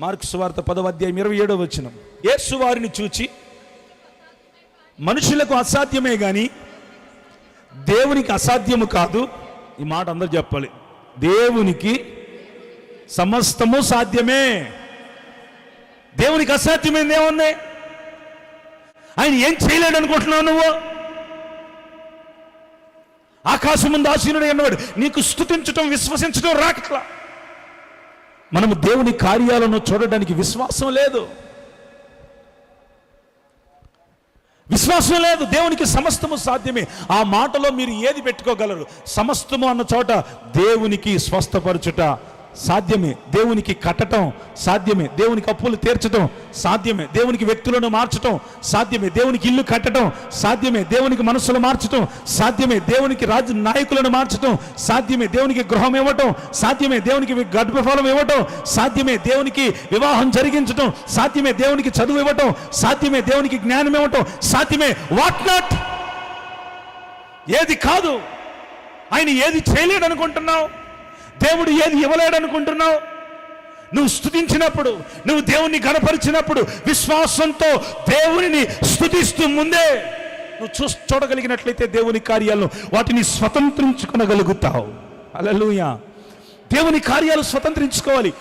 Mark సువార్త పదవ అధ్యాయం ఇరవై ఏడవ వచ్చిన యేసు వారిని చూచి మనుషులకు అసాధ్యమే గాని దేవునికి అసాధ్యము కాదు. ఈ మాట అందరు చెప్పాలి. దేవునికి సమస్తము సాధ్యమే. దేవునికి అసాధ్యమైంది ఏముంది? ఆయన ఏం చేయలేడు అనుకుంటున్నావు నువ్వు? ఆకాశం ముందు ఆసీనుడు అన్నవాడు నీకు స్థుతించటం విశ్వసించటం రాకట్లా. మనము దేవుని కార్యాలను చూడడానికి విశ్వాసం లేదు. విశ్వాసం లేదు దేవునికి సమస్తము సాధ్యమే. ఆ మాటలో మీరు ఏది పెట్టుకోగలరు? సమస్తము అన్న చోట దేవునికి స్వస్థపరచుట సాధ్యమే దేవునికి కట్టటం సాధ్యమే దేవునికి అప్పులు తీర్చటం సాధ్యమే దేవునికి వ్యక్తులను మార్చటం సాధ్యమే దేవునికి ఇల్లు కట్టడం సాధ్యమే దేవునికి మనస్సులు మార్చడం సాధ్యమే దేవునికి రాజు నాయకులను మార్చడం సాధ్యమే దేవునికి గృహం ఇవ్వటం సాధ్యమే దేవునికి గర్భఫలం ఇవ్వటం సాధ్యమే దేవునికి వివాహం జరిగించటం సాధ్యమే దేవునికి చదువు ఇవ్వటం సాధ్యమే దేవునికి జ్ఞానం ఇవ్వటం సాధ్యమే వాట్ నాట్ ఏది కాదు ఆయన ఏది చేయలేడు అనుకుంటున్నావు దేవుడు ఏది ఇవ్వలేడనుకుంటున్నావు? నువ్వు స్తుతించినప్పుడు నువ్వు దేవుణ్ణి గణపరిచినప్పుడు విశ్వాసంతో దేవునిని స్థుతిస్తూ ముందే నువ్వు చూ చూడగలిగినట్లయితే దేవుని కార్యాలను వాటిని స్వతంత్రించుకునగలుగుతావు. అలలుయా దేవుని కార్యాలు స్వతంత్రించుకోవాలి.